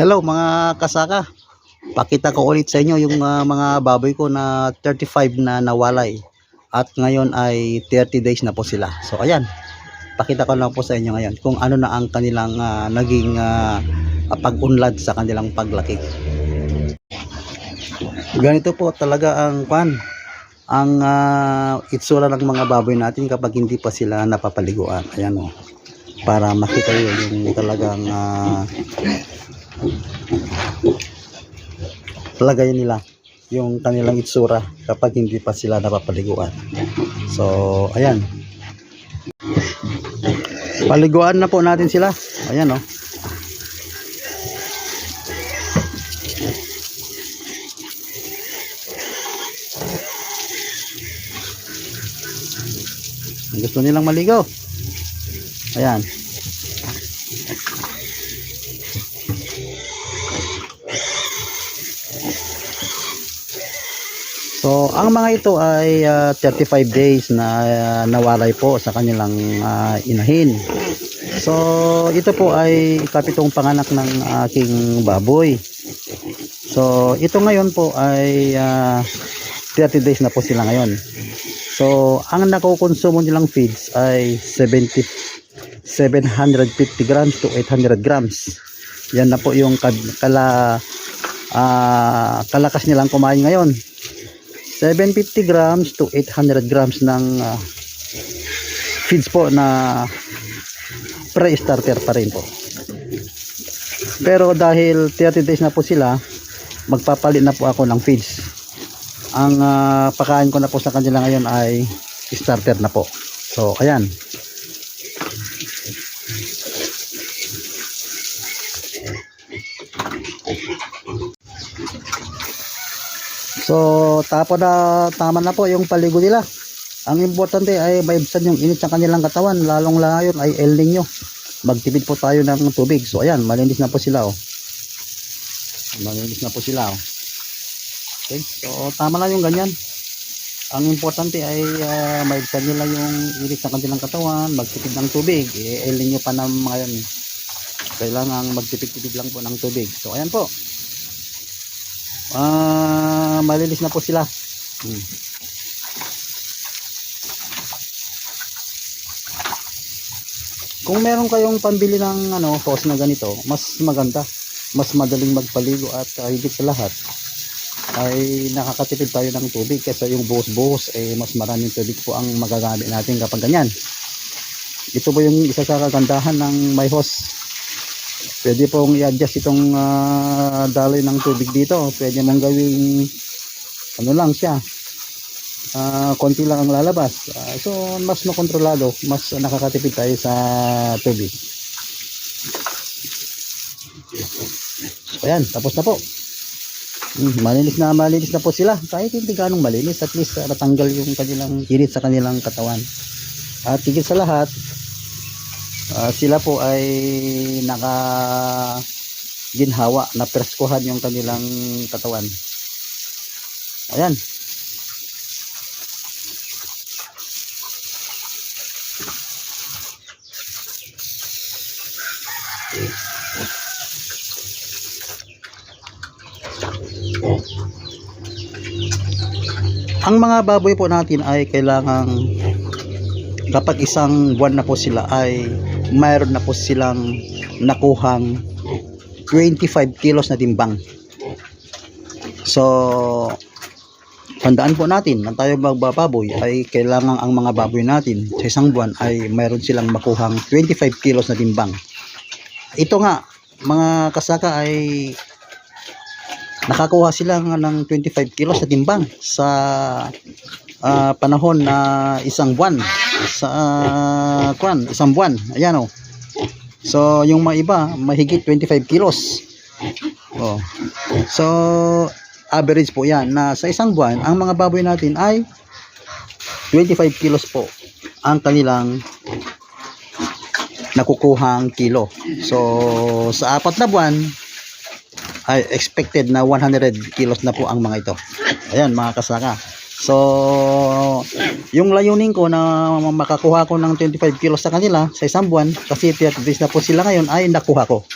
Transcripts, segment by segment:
Hello mga kasaka. Pakita ko ulit sa inyo yung ah, mga baboy ko na 35 na nawalay. At ngayon ay 30 days na po sila. So ayan. Pakita ko lang po sa inyo ngayon kung ano na ang kanilang ah, naging ah, pag-unlad sa kanilang paglaki. Ganito po talaga ang pan ang ah, itsura ng mga baboy natin kapag hindi pa sila napapaliguan. Ayan o. Para makita nyo yung talagang ah, palagayan nila yung kanilang itsura kapag hindi pa sila napapaliguan. So, ayan. Paliguan na po natin sila. Ayan, oh. Gusto nilang maligo. Ayan. Ang mga ito ay ah, 35 days na ah, nawalay po sa kanilang ah, inahin. So, ito po ay kapitong panganak ng aking baboy. So, ito ngayon po ay ah, 30 days na po sila ngayon. So, ang nakukonsumo nilang feeds ay 70 750 grams to 800 grams. Yan na po yung kala ah, kalakas nilang kumain ngayon. 750 grams to 800 grams ng ah, feeds po na pre-starter pa rin po. Pero dahil 30 days na po sila, magpapalit na po ako ng feeds. Ang ah, pakain ko na po sa kanila ngayon ay starter na po. So, ayan. So, tapo na tama na po yung paligo nila. Ang importante ay maibsan yung init sa kanilang katawan, lalong layon ay El Nino. Magtipid po tayo ng tubig. So, ayan, malinis na po sila oh. Malinis na po sila oh. Okay, so tama na yung ganyan. Ang importante ay uh, maibsan nila yung init sa kanilang katawan, magtipid ng tubig. Eh, El Nino pa na ngayon. Kailangan magtipid-tipid lang po ng tubig. So, ayan po. Ah, malinis na po sila. Hmm. Kung meron kayong pambili ng ano, hose na ganito, mas maganda, mas madaling magpaligo at uh, higit sa lahat ay nakakatipid tayo ng tubig kasi yung buhos-buhos eh mas maraming tubig po ang magagamit natin kapag ganyan. Ito po yung isa sa kagandahan ng may hose pwede pong i-adjust itong ah, daloy ng tubig dito pwede mong gawing ano lang siya. Ah, konti lang ang lalabas. Ah, so mas makontrolado mas nakakatipid tayo sa tubig. So ayan tapos na po. Hmm, malinis na malinis na po sila. Kahit hindi ganong malinis at least ah, natanggal yung kanilang init sa kanilang katawan. At higit sa lahat Ah, sila po ay naka ginhawa na perskuhan yung kanilang katawan ayan ang mga baboy po natin ay kailangang kapag isang buwan na po sila ay mayroon na po silang nakuhang 25 kilos na timbang. So, tandaan po natin na tayo magbababoy ay kailangan ang mga baboy natin sa isang buwan ay mayroon silang makuhang 25 kilos na timbang. Ito nga, mga kasaka ay nakakuha sila ng 25 kilos na timbang sa ah, panahon na isang buwan sa uh, kwan, isang buwan. Ayan oh. So, yung mga iba, mahigit 25 kilos. Oh. So, average po 'yan na sa isang buwan, ang mga baboy natin ay 25 kilos po ang kanilang nakukuhang kilo. So, sa apat na buwan, ay expected na 100 kilos na po ang mga ito. Ayan, mga kasaka. So, yung layunin ko na makakuha ko ng 25 kilos sa kanila sa isang buwan, kasi 30 days na po sila ngayon, ay nakuha ko.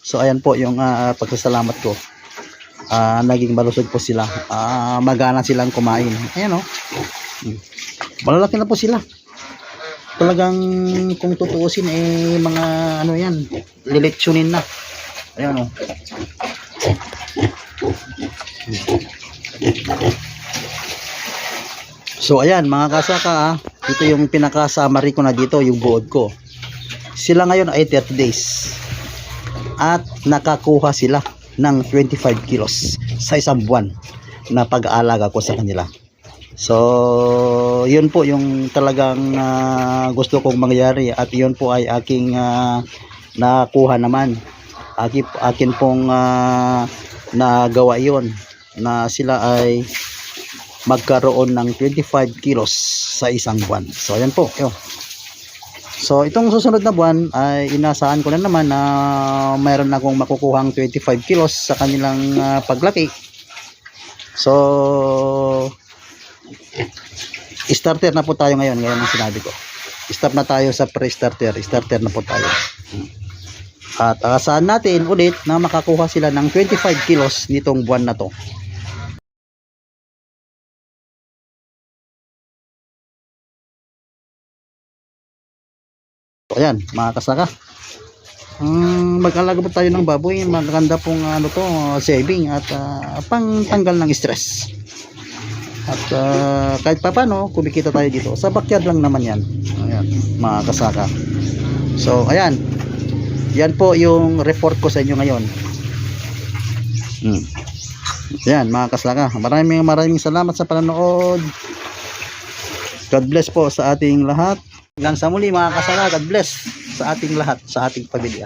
So ayan po yung ah, pagkasalamat ko. Ah, naging malusog po sila. Ah, magana silang kumain. Ayan oh. Hmm. Malalaki na po sila. Talagang kung tutuusin eh mga ano yan, lilitsyonin na. Ayan oh. So ayan mga kasaka ah, ito yung pinaka-summary ko na dito, yung buod ko. Sila ngayon ay 30 days. At nakakuha sila ng 25 kilos sa isang buwan na pag-aalaga ko sa kanila. So, yun po yung talagang ah, gusto kong mangyari at yun po ay aking ah, nakuha naman. Akin, akin pong ah, nagawa yun na sila ay magkaroon ng 25 kilos sa isang buwan. So, ayan po. Yun. So, itong susunod na buwan ay inasahan ko na naman na mayroon akong makukuhang 25 kilos sa kanilang ah, paglaki. So, starter na po tayo ngayon, ngayon ang sinabi ko. Stop na tayo sa pre-starter. Starter na po tayo. At asahan natin ulit na makakuha sila ng 25 kilos nitong buwan na to. So, ayan, mga kasaka. Um, mag-alaga po tayo ng baboy, maganda pong ano to, saving at ah, pang tanggal ng stress. At ah, kahit pa paano, kumikita tayo dito. Sa backyard lang naman yan. Ayan, mga kasaka. So, ayan. Yan po yung report ko sa inyo ngayon. Hmm. Yan, mga kasaka. Maraming maraming salamat sa panonood. God bless po sa ating lahat. Hanggang sa muli mga kasaka, God bless sa ating lahat, sa ating pamilya.